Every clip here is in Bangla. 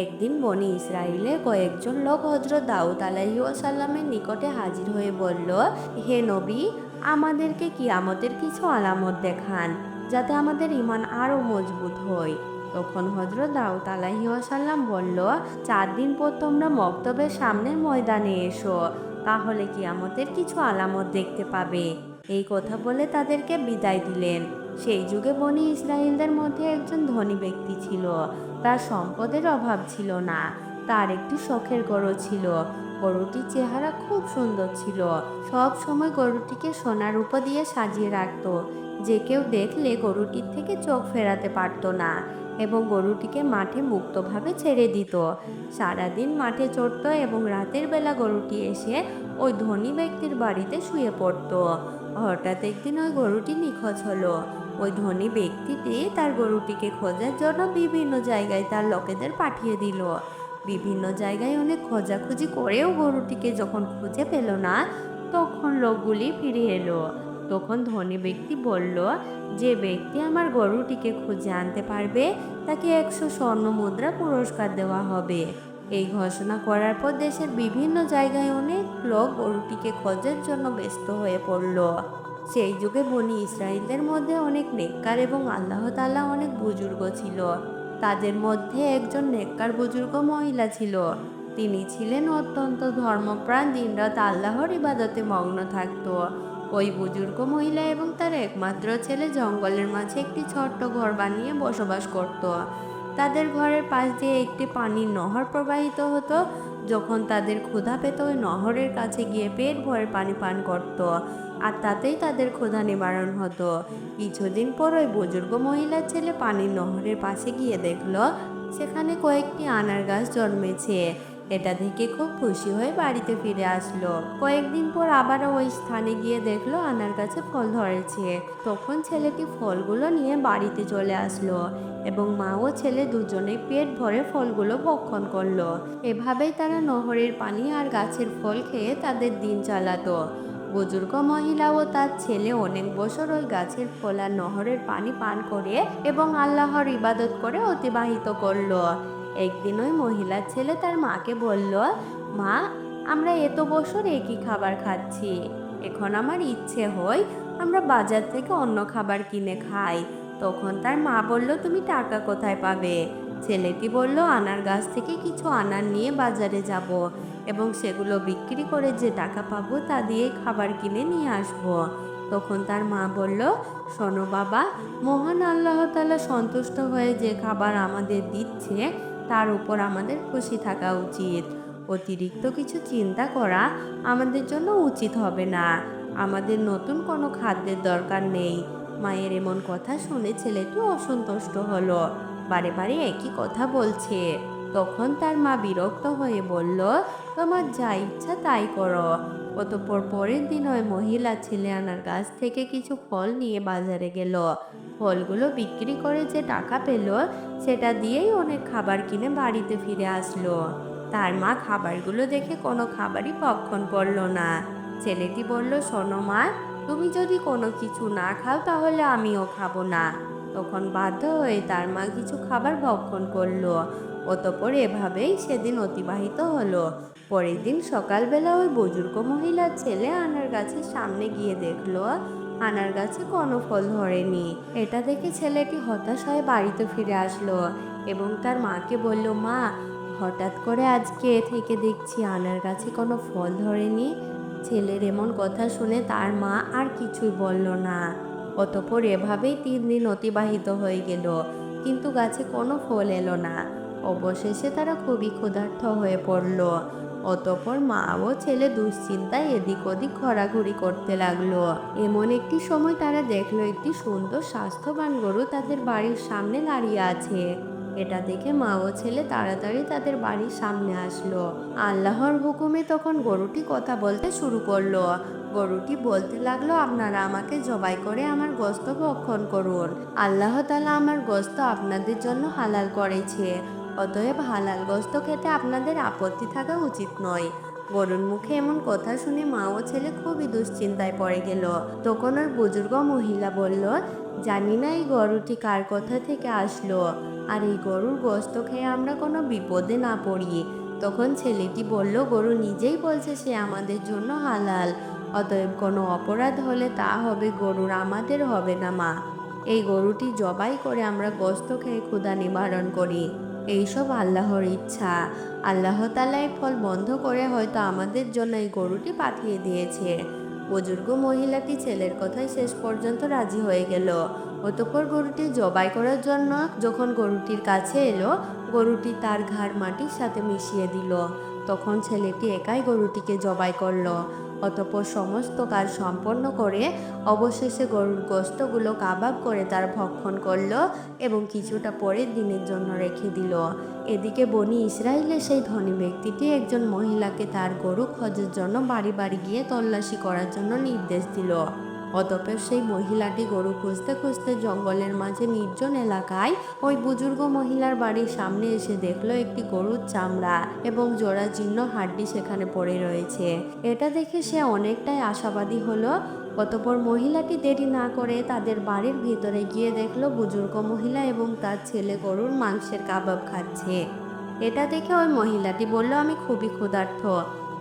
একদিন বনি ইসরায়েলের কয়েকজন লোক হজরত দাউদ আলাইসাল্লামের নিকটে হাজির হয়ে বলল, হে নবী, আমাদেরকে কিয়ামতের কিছু আলামত দেখান, যাতে আমাদের ইমান আরও মজবুত হয়। তখন হজরত দাউদ আলাইসাল্লাম বলল, চার দিন পর তোমরা মক্তবের সামনের ময়দানে এসো, তাহলে কিয়ামতের কিছু আলামত দেখতে পাবে। এই কথা বলে তাদেরকে বিদায় দিলেন। সেই যুগে বনি ইসরায়েলদের মধ্যে একজন ধনী ব্যক্তি ছিল। তার সম্পদের অভাব ছিল না, তার একটি শখের গরু ছিল। গরুটির চেহারা খুব সুন্দর ছিল। সব সময় গরুটিকে সোনার উপর দিয়ে সাজিয়ে রাখত। যে কেউ দেখলে গরুটির থেকে চোখ ফেরাতে পারতো না এবং গরুটিকে মাঠে মুক্তভাবে ছেড়ে দিত। সারাদিন মাঠে চড়তো এবং রাতের বেলা গরুটি এসে ওই ধনী ব্যক্তির বাড়িতে শুয়ে পড়তো। হঠাৎ একদিন ওই গরুটি নিখোঁজ হলো। ওই ধনী ব্যক্তিটি তার গরুটিকে খোঁজার জন্য বিভিন্ন জায়গায় তার লোকেদের পাঠিয়ে দিল। বিভিন্ন জায়গায় অনেক খোঁজাখুঁজি করেও গরুটিকে যখন খুঁজে পেল না, তখন লোকগুলি ফিরে এলো। তখন ধনী ব্যক্তি বলল, যে ব্যক্তি আমার গরুটিকে খুঁজে আনতে পারবে, তাকে একশো স্বর্ণ মুদ্রা পুরস্কার দেওয়া হবে। এই ঘোষণা করার পর দেশের বিভিন্ন জায়গায় অনেক লোক গরুটিকে খোঁজার জন্য ব্যস্ত হয়ে পড়ল। সেই যুগে বনি ইসরায়েলদের মধ্যে অনেক নেককার এবং আল্লাহ তাআলা অনেক বুজুর্গ ছিল। তাদের মধ্যে একজন নেককার বুজুর্গ মহিলা ছিল। তিনি ছিলেন অত্যন্ত ধর্মপ্রাণ, দিনরাত আল্লাহর ইবাদতে মগ্ন থাকত। ওই বুজুর্গ মহিলা এবং তার একমাত্র ছেলে জঙ্গলের মাঝে একটি ছোট্ট ঘর বানিয়ে বসবাস করত। তাদের ঘরের পাশ দিয়ে একটি পানির নহর প্রবাহিত হতো, যখন তাদের ক্ষুধা পেত ওই নহরের কাছে গিয়ে পেট ভরে পানি পান করত। আর তাতেই তাদের ক্ষুধা নিবারণ হতো। কিছুদিন পর ওই বুজুর্গ মহিলার ছেলে পানির নহরের পাশে গিয়ে দেখল, সেখানে কয়েকটি আনার গাছ জন্মেছে। এটা দেখে খুব খুশি হয়ে বাড়িতে ফিরে আসলো। কয়েকদিন পর আবারও ওই স্থানে গিয়ে দেখল আনার গাছে ফল ধরেছে। তখন ছেলেটি ফলগুলো নিয়ে বাড়িতে চলে আসলো এবং মা ও ছেলে দুজনেই পেট ভরে ফলগুলো ভক্ষণ করল। এভাবেই তারা নহরের পানি আর গাছের ফল খেয়ে তাদের দিন চালাতো। বুজুর্গ মহিলা ও তার ছেলে অনেক বছর ওই গাছের ফোলা নহরের পানি পান করে এবং আল্লাহর ইবাদত করে অতিবাহিত করল। একদিন ওই মহিলার ছেলে তার মাকে বলল, মা, আমরা এত বছর একই খাবার খাচ্ছি। এখন আমার ইচ্ছে হয় আমরা বাজার থেকে অন্য খাবার কিনে খাই। তখন তার মা বলল, তুমি টাকা কোথায় পাবে? ছেলেটি বলল, আনার গাছ থেকে কিছু আনার নিয়ে বাজারে যাব। এবং সেগুলো বিক্রি করে যে টাকা পাবো তা দিয়ে খাবার কিনে নিয়ে আসব। তখন তার মা বলল, শোনো বাবা, মহান আল্লাহ তাআলা সন্তুষ্ট হয়ে যে খাবার আমাদের দিচ্ছে, তার উপর আমাদের খুশি থাকা উচিত। অতিরিক্ত কিছু চিন্তা করা আমাদের জন্য উচিত হবে না। আমাদের নতুন কোনো খাদ্যের দরকার নেই। মায়ের এমন কথা শুনে ছেলেটি অসন্তুষ্ট হলো। বারে বারে একই কথা বলছে। তখন তার মা বিরক্ত হয়ে বলল তোমার যা ইচ্ছা তাই করো। অতঃপর পরের দিন ওই মহিলা ছেলে আনার গাছ থেকে কিছু ফল নিয়ে বাজারে গেল। ফলগুলো বিক্রি করে যে টাকা পেল, সেটা দিয়েই অনেক খাবার কিনে বাড়িতে ফিরে আসলো। তার মা খাবারগুলো দেখে কোনো খাবারই ভক্ষণ করল না। ছেলেটি বলল, শোনো মা, তুমি যদি কোনো কিছু না খাও তাহলে আমিও খাব না। তখন বাধ্য হয়ে তার মা কিছু খাবার ভক্ষণ করল। অতপর এভাবেই সেদিন অতিবাহিত হলো। পরের দিন সকালবেলা ওই বুজুর্গ মহিলার ছেলে আনার গাছের সামনে গিয়ে দেখল, আনার গাছে কোনো ফল ধরেনি। এটা দেখে ছেলেটি হতাশ হয়ে বাড়িতে ফিরে আসলো এবং তার মাকে বলল, মা, হঠাৎ করে আজকে থেকে দেখছি আনার গাছে কোনো ফল ধরেনি। ছেলের এমন কথা শুনে তার মা আর কিছুই বলল না। অতপর এভাবেই তিন দিন অতিবাহিত হয়ে গেল, কিন্তু গাছে কোনো ফল এলো না। অবশেষে তারা খুবই ক্ষুধার্থ হয়ে পড়ল। অতপর মা ও ছেলে দুশ্চিন্তায় এদিক ওদিক ঘোরাঘুরি করতে লাগল। এমন একটি সময় তারা দেখল একটি সুন্দর স্বাস্থ্যবান গরু তাদের বাড়ির সামনে দাঁড়িয়ে আছে। এটা দেখে মা ও ছেলে তাড়াতাড়ি তাদের বাড়ির সামনে আসলো। আল্লাহর হুকুমে তখন গরুটি কথা বলতে শুরু করল। গরুটি বলতে লাগল, আপনারা আমাকে জবাই করে আমার গোস্ত ভক্ষণ করুন। আল্লাহ তালা আমার গোস্ত আপনাদের জন্য হালাল করেছে। অতএব হালাল গোস্ত খেতে আপনাদের আপত্তি থাকা উচিত নয়। গরুর মুখে এমন কথা শুনে মা ও ছেলে খুবই দুশ্চিন্তায় পড়ে গেল। তখন ওর বুজুর্গ মহিলা বলল, জানি না এই গরুটি কার কথা থেকে আসলো। আর এই গরুর গোস্ত খেয়ে আমরা কোনো বিপদে না পড়ি। তখন ছেলেটি বলল, গরু নিজেই বলছে সে আমাদের জন্য হালাল। অতএব কোনো অপরাধ হলে তা হবে, গরুর আমাদের হবে না মা। এই গরুটি জবাই করে আমরা গোস্ত খেয়ে ক্ষুধা নিবারণ করি। এইসব আল্লাহর ইচ্ছা। আল্লাহ তালা ফল বন্ধ করে হয়তো আমাদের জন্য এই গরুটি পাঠিয়ে দিয়েছে। বুজুর্গ মহিলাটি ছেলের কথায় শেষ পর্যন্ত রাজি হয়ে গেল। অতঃপর গরুটি জবাই করার জন্য যখন গরুটির কাছে এলো, গরুটি তার ঘাড় মাটির সাথে মিশিয়ে দিল। তখন ছেলেটি একাই গরুটিকে জবাই করল। অতঃপর সমস্ত কাজ সম্পন্ন করে অবশেষে গরুর গোস্তগুলো কাবাব করে তার ভক্ষণ করল এবং কিছুটা পরের দিনের জন্য রেখে দিল। এদিকে বনি ইসরায়েলের সেই ধনী ব্যক্তিটি একজন মহিলাকে তার গরু খোঁজার জন্য বাড়ি বাড়ি গিয়ে তল্লাশি করার জন্য নির্দেশ দিল। অতপর সেই মহিলাটি গরু খুঁজতে খুঁজতে জঙ্গলের মাঝে নির্জন এলাকায় ওই বুজুর্গ মহিলার বাড়ির সামনে এসে দেখল একটি গরুর চামড়া এবং জোড়া জীর্ণ হাড্ডি সেখানে পড়ে রয়েছে। এটা দেখে সে অনেকটাই আশাবাদী হলো। অতপর মহিলাটি দেরি না করে তাদের বাড়ির ভিতরে গিয়ে দেখল বুজুর্গ মহিলা এবং তার ছেলে গরুর মাংসের কাবাব খাচ্ছে। এটা দেখে ওই মহিলাটি বলল, আমি খুবই ক্ষুধার্থ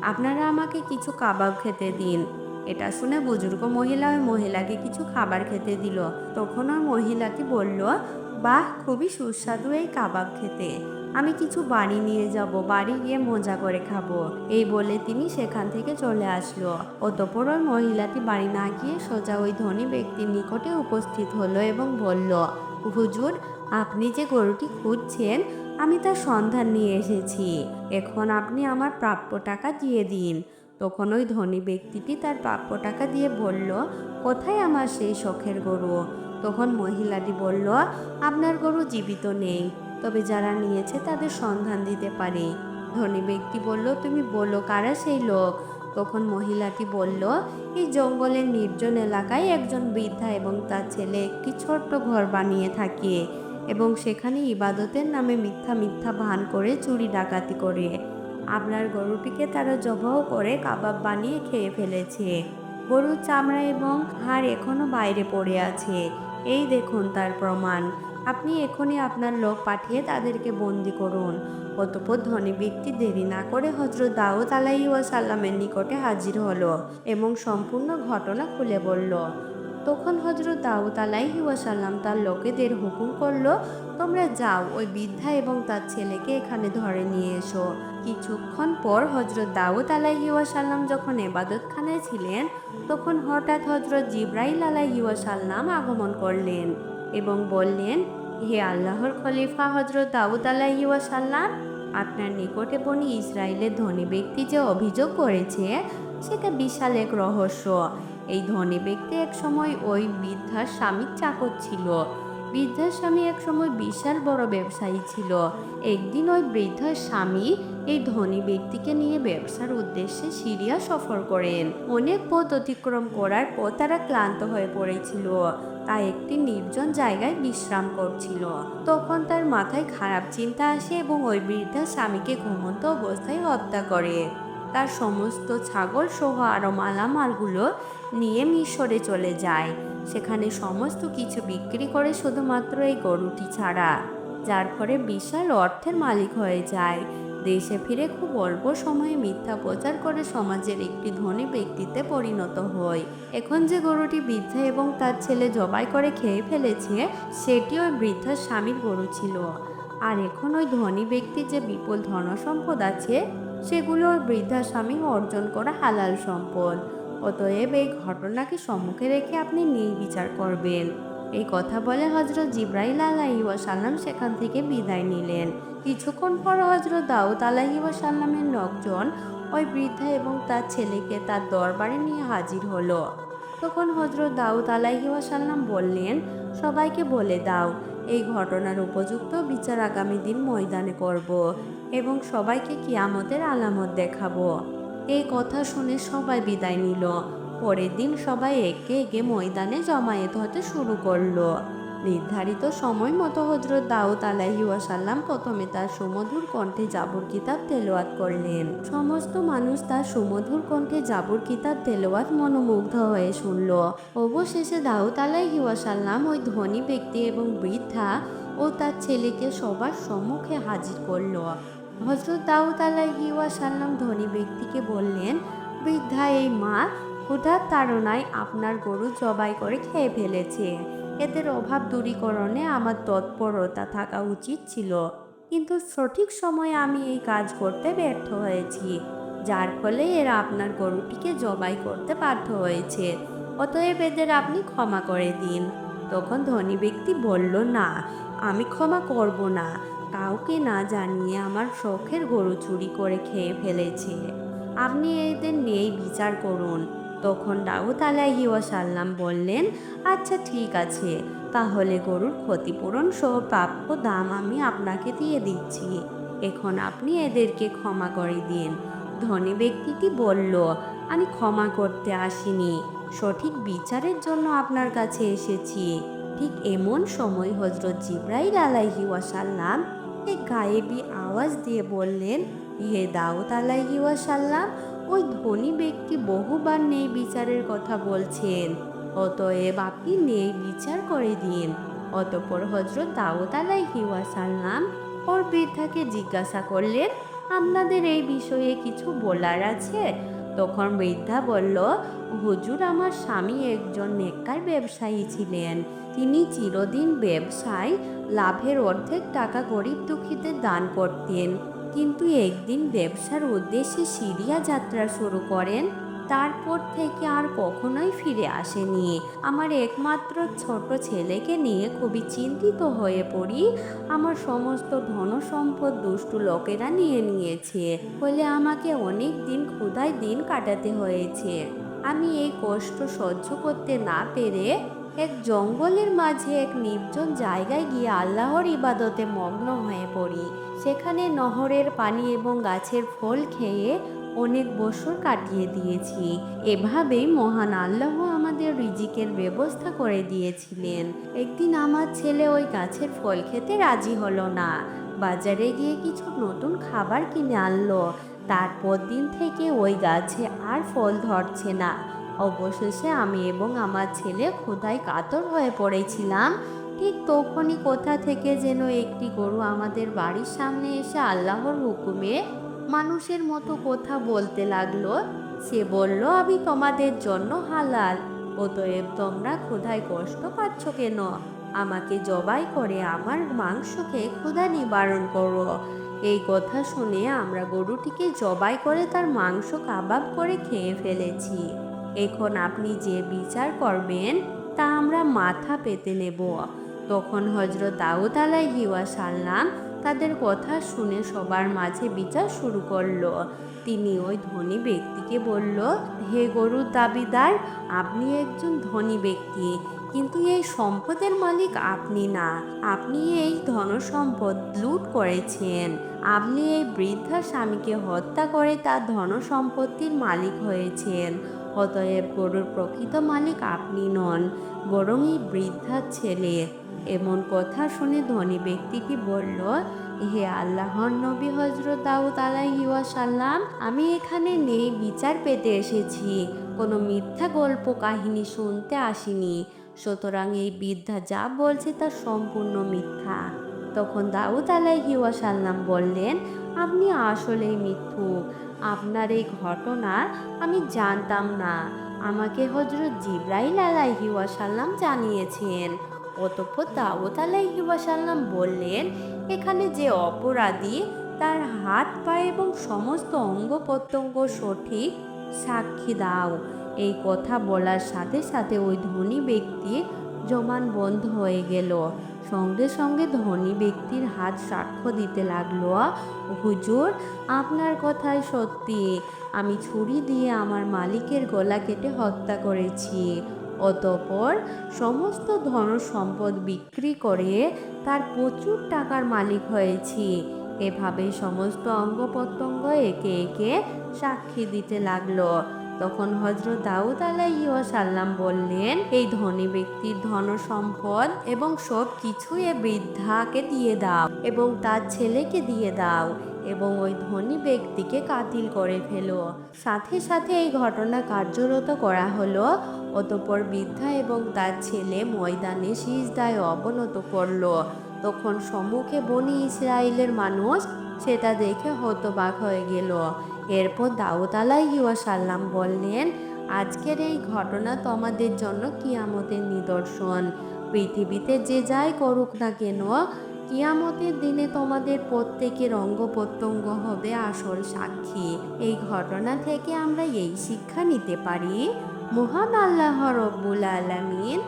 আপনারা আমাকে কিছু কাবাব খেতে দিন। এটা শুনে বুজুর্গ মহিলা ওই মহিলাকে কিছু খাবার খেতে দিল। তখন ওই মহিলাটি বলল, বাহ, খুবই সুস্বাদু এই কাবাব খেতে। আমি কিছু বাড়ি নিয়ে যাব, বাড়ি গিয়ে মজা করে খাব। এই বলে তিনি সেখান থেকে চলে আসলো। অতপর ওই মহিলাটি বাড়ি না গিয়ে সোজা ওই ধনী ব্যক্তির নিকটে উপস্থিত হলো এবং বলল, হুজুর, আপনি যে গরুটি খুঁজছেন, আমি তার সন্ধান নিয়ে এসেছি। এখন আপনি আমার প্রাপ্য টাকা দিয়ে দিন। তখন ওই ধনী ব্যক্তিটি তার প্রাপ্য টাকা দিয়ে বলল, কোথায় আমার সেই শখের গরু? তখন মহিলাটি বলল, আপনার গরু জীবিত নেই, তবে যারা নিয়েছে তাদের সন্ধান দিতে পারে। ধনী ব্যক্তি বলল, তুমি বলো, কারা সেই লোক? তখন মহিলাটি বলল, এই জঙ্গলের নির্জন এলাকায় একজন বৃদ্ধা এবং তার ছেলে একটি ছোট্ট ঘর বানিয়ে থাকে এবং সেখানে ইবাদতের নামে মিথ্যা মিথ্যা ভান করে চুরি ডাকাতি করে। আপনার গরুটিকে তারা জবাহ করে কাবাব বানিয়ে খেয়ে ফেলেছে। গরুর চামড়া এবং হাড় এখনও বাইরে পড়ে আছে। এই দেখুন তার প্রমাণ। আপনি এখনই আপনার লোক পাঠিয়ে তাদেরকে বন্দি করুন। অতপর ধনী ব্যক্তি দেরি না করে হজরত দাউদ আলাহি ওয়াসাল্লামের নিকটে হাজির হলো এবং সম্পূর্ণ ঘটনা খুলে বলল তখন হজরত দাউদ আলাইহি ওয়াসাল্লাম তার লোকেদের হুকুম করল, তোমরা যাও, ওই বৃদ্ধা এবং তার ছেলেকে এখানে ধরে নিয়ে এসো। কিছুক্ষণ পর হজরত দাউদ আলাইহি ওয়াসাল্লাম যখন এবাদতখানায় ছিলেন, তখন হঠাৎ হজরত জিব্রাইল আলাইহি ওয়াসাল্লাম আগমন করলেন এবং বললেন, হে আল্লাহর খলিফা হজরত দাউদ আলাইহি ওয়াসাল্লাম, আপনার নিকটে বনি ইসরায়েলের ধনী ব্যক্তি যে অভিযোগ করেছে, সেটা বিশাল এক রহস্য। এই ধনী ব্যক্তি এক সময় ওই বৃদ্ধার স্বামীর চাকর ছিল। বৃদ্ধার স্বামী এক সময় বিশাল বড় ব্যবসায়ী ছিল। একদিন ওই বৃদ্ধার স্বামী এই ধনী ব্যক্তিকে নিয়ে ব্যবসার উদ্দেশ্যে সিরিয়া সফর করেন। অনেক পথ অতিক্রম করার পর তারা ক্লান্ত হয়ে পড়েছিল। তা একটি নির্জন জায়গায় বিশ্রাম করছিল। তখন তার মাথায় খারাপ চিন্তা আসে এবং ওই বৃদ্ধা স্বামীকে ঘুমন্ত অবস্থায় হত্যা করে। তার সমস্ত ছাগল সহ আরও মালামালগুলো নিয়ে মিশরে চলে যায়। সেখানে সমস্ত কিছু বিক্রি করে শুধুমাত্র এই গরুটি ছাড়া, যার ফলে বিশাল অর্থের মালিক হয়ে যায়। দেশে ফিরে খুব অল্প সময়ে মিথ্যা প্রচার করে সমাজের একটি ধনী ব্যক্তিতে পরিণত হয় এখন যে গরুটি বৃদ্ধা এবং তার ছেলে জবাই করে খেয়ে ফেলেছে, সেটি ওই বৃদ্ধার স্বামীর গরু ছিল। আর এখন ওই ধনী ব্যক্তির যে বিপুল ধনসম্পদ আছে সেগুলো ওই বৃদ্ধা স্বামী অর্জন করা হালাল সম্পদ। অতএব এই ঘটনাকে সম্মুখে রেখে আপনি নির্বিচার করবেন। এই কথা বলে হজরত জিব্রাইল আলাহি ওয়াসাল্লাম সেখান থেকে বিদায় নিলেন। কিছুক্ষণ পর হজরত দাউদ আলাহি ওয়াসাল্লামের লোকজন ওই বৃদ্ধা এবং তার ছেলেকে তার দরবারে নিয়ে হাজির হলো। তখন হজরত দাউদ আলাহি ওয়াসাল্লাম বললেন, সবাইকে বলে দাও এই ঘটনার উপযুক্ত বিচার আগামী দিন ময়দানে করব এবং সবাইকে কিয়ামতের আলামত দেখাবো। এই কথা শুনে সবাই বিদায় নিল। পরের দিন সবাই একে একে ময়দানে জমায়েত হতে শুরু করল। নির্ধারিত সময় মতো হজরত দাউদ আলাহি ওয়াসাল্লাম প্রথমে তার সুমধুর কণ্ঠে জাবুর কিতাব তেলোয়াত করলেন। সমস্ত মানুষ তার সুমধুর কণ্ঠে জাবর কিতাব তেলোয়াত মনোমুগ্ধ হয়ে শুনল। অবশেষে দাউদ আলাহি ওয়াসাল্লাম ওই ধনী ব্যক্তি এবং বৃদ্ধা ও তার ছেলেকে সবার সম্মুখে হাজির করল। হজরত দাউদ আলাহি ওয়াসাল্লাম ধনী ব্যক্তিকে বললেন, বৃদ্ধা, এই মা ক্ষুধার তাড়নায় আপনার গরু জবাই করে খেয়ে ফেলেছে। এদের অভাব দূরীকরণে আমার তৎপরতা থাকা উচিত ছিল। কিন্তু সঠিক সময়ে আমি এই কাজ করতে ব্যর্থ হয়েছি, যার ফলে এরা আপনার গরুটিকে জবাই করতে বাধ্য হয়েছে। অতএব এদের আপনি ক্ষমা করে দিন। তখন ধনী ব্যক্তি বলল, না, আমি ক্ষমা করব না। কাউকে না জানিয়ে আমার শখের গরু চুরি করে খেয়ে ফেলেছে। আপনি এদের নিয়েই বিচার করুন। তখন দাউদ আলাহি ওয়াসাল্লাম বললেন আচ্ছা ঠিক আছে। তাহলে গরুর ক্ষতিপূরণ সহ প্রাপ্য দাম আমি আপনাকে দিয়ে দিচ্ছি। এখন আপনি এদেরকে ক্ষমা করে দিন। ধনী ব্যক্তিটি বলল, আমি ক্ষমা করতে আসিনি। সঠিক বিচারের জন্য আপনার কাছে এসেছি। ঠিক এমন সময় হজরত জিব্রাইল আলাইহি ওয়াসাল্লাম এক গায়েবী আওয়াজ দিয়ে বললেন, হে দাউদ আলাইহি ওয়াসাল্লাম ওই ধনী ব্যক্তি বহুবার নেই বিচারের কথা বলছেন। অতএব আপনি নেই বিচার করে দিন। অতপর হজরত দাউদ আলাইহি ওয়াসাল্লাম ওর বৃদ্ধাকে জিজ্ঞাসা করলেন, আপনাদের এই বিষয়ে কিছু বলার আছে? তখন বৃদ্ধা বলল, হুজুর, আমার স্বামী একজন নেককার ব্যবসায়ী ছিলেন। তিনি চিরদিন ব্যবসায় লাভের অর্ধেক টাকা গরিব দুঃখীদের দান করতেন। কিন্তু একদিন ব্যবসার উদ্দেশ্যে সিরিয়া যাত্রা শুরু করেন, তারপর থেকে আর কখনোই ফিরে আসেনি। আমার একমাত্র ছোট ছেলেকে নিয়ে খুবই চিন্তিত হয়ে পড়ি। আমার সমস্ত ধন সম্পদ দুষ্টু লোকেরা নিয়ে নিয়েছে। ফলে আমাকে অনেক দিন ক্ষুধায় দিন কাটাতে হয়েছে। আমি এই কষ্ট সহ্য করতে না পেরে এক জঙ্গলের মাঝে এক নির্জন জায়গায় গিয়ে আল্লাহর ইবাদতে মগ্ন হয়ে পড়ি। সেখানে নহরের পানি এবং গাছের ফল খেয়ে অনেক বছর কাটিয়ে দিয়েছি। এভাবেই মহান আল্লাহ আমাদের রিজিকের ব্যবস্থা করে দিয়েছিলেন। একদিন আমার ছেলে ওই গাছের ফল খেতে রাজি হলো না। বাজারে গিয়ে কিছু নতুন খাবার কিনে আনলো। তারপর দিন থেকে ওই গাছে আর ফল ধরছে না। অবশেষে আমি এবং আমার ছেলে ক্ষুধায় কাতর হয়ে পড়েছিলাম। ঠিক তখনই কোথা থেকে যেন একটি গরু আমাদের বাড়ির সামনে এসে আল্লাহর হুকুমে মানুষের মতো কথা বলতে লাগল। সে বলল, আমি তোমাদের জন্য হালাল। অতএব তোমরা ক্ষুধায় কষ্ট পাচ্ছ কেন? আমাকে জবাই করে আমার মাংস খেয়ে ক্ষুধা নিবারণ করো। এই কথা শুনে আমরা গরুটিকে জবাই করে তার মাংস কাবাব করে খেয়ে ফেলেছি। এখন আপনি যে বিচার করবেন, তা আমরা মাথা পেতে নেব। তখন হজরত দাউদ আলাইহি ওয়াসাল্লাম তাদের কথা শুনে সবার মাঝে বিচার শুরু করল। তিনি ওই ধনী ব্যক্তিকে বলল, হে গরুর দাবিদার, আপনি একজন ধনী ব্যক্তি। কিন্তু এই সম্পদের মালিক আপনি না। আপনি এই ধন সম্পদ লুট করেছেন। আপনি এই বৃদ্ধা স্বামীকে হত্যা করে তার ধন সম্পত্তির মালিক হয়েছেন। অতএব গরুর প্রকৃত মালিক আপনি নন, বরং এই বৃদ্ধার ছেলে। এমন কথা শুনে ধনী ব্যক্তিটি বলল, হে আল্লাহর নবী হজরত দাউদ আলাইহি ওয়াসাল্লাম, আমি এখানে নেই, বিচার পেতে এসেছি। কোনো মিথ্যা গল্প কাহিনী শুনতে আসিনি। সুতরাং এই বৃদ্ধা যা বলছে তা সম্পূর্ণ মিথ্যা। তখন দাউদ আলাইহি ওয়াসাল্লাম বললেন, আপনি আসলেই মিথ্যুক। আপনার এই ঘটনা আমি জানতাম না। আমাকে হজরত জিব্রাইল আলাইহি ওয়াসাল্লাম জানিয়েছেন। অতঃপর দাউদ আলাইহি ওয়াসাল্লাম বললেন, এখানে যে অপরাধী, তার হাত পা এবং সমস্ত অঙ্গ প্রত্যঙ্গ সঠিক সাক্ষী দাও। এই কথা বলার সাথে সাথে ওই ধনী ব্যক্তি জমান বন্ধ হয়ে গেল। সঙ্গে সঙ্গে ধনী ব্যক্তির হাত সাক্ষ্য দিতে লাগল হুজুর, আপনার কথাই সত্যি। আমি ছুরি দিয়ে আমার মালিকের গলা কেটে হত্যা করেছি। অতপর সমস্ত ধন সম্পদ বিক্রি করে তার প্রচুর টাকার মালিক হয়েছি। এভাবে সমস্ত অঙ্গ প্রত্যঙ্গ একে একে সাক্ষী দিতে লাগল। তখন হজরত দাউদ আলাইহি সাল্লাম বললেন, এই ধনী ব্যক্তির ধন সম্পদ এবং সব কিছু এ বৃদ্ধাকে দিয়ে দাও এবং তার ছেলেকে দিয়ে দাও এবং ওই ধনী ব্যক্তিকে কাতিল করে ফেলো। সাথে সাথে এই ঘটনা কার্যরত করা হলো। অতপর বৃদ্ধা এবং তার ছেলে ময়দানে সিজদায় অবনত করল। তখন সম্মুখে বনি ইসরায়েলের মানুষ সেটা দেখে হতবাক হয়ে গেল। এরপর দাউদ আলাইসাল্লাম বললেন, আজকের এই ঘটনা তোমাদের জন্য কিয়ামতের নিদর্শন। পৃথিবীতে যে যাই করুক না কেন, কিয়ামতের দিনে তোমাদের প্রত্যেকের অঙ্গ প্রত্যঙ্গ হবে আসল সাক্ষী। এই ঘটনা থেকে আমরা এই শিক্ষা নিতে পারি। মহান আল্লাহ রব্বুল আলামিন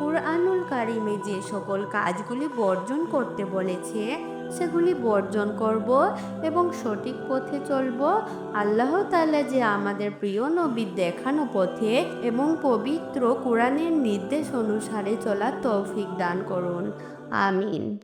কুরআনুল কারিমে যে সকল কাজগুলি বর্জন করতে বলেছে, সেগুলি বর্জন করব এবং সঠিক পথে চলব। আল্লাহ তালা যে আমাদের প্রিয় নবীর দেখানো পথে এবং পবিত্র কোরআনের নির্দেশ অনুসারে চলার তৌফিক দান করুন। আমিন।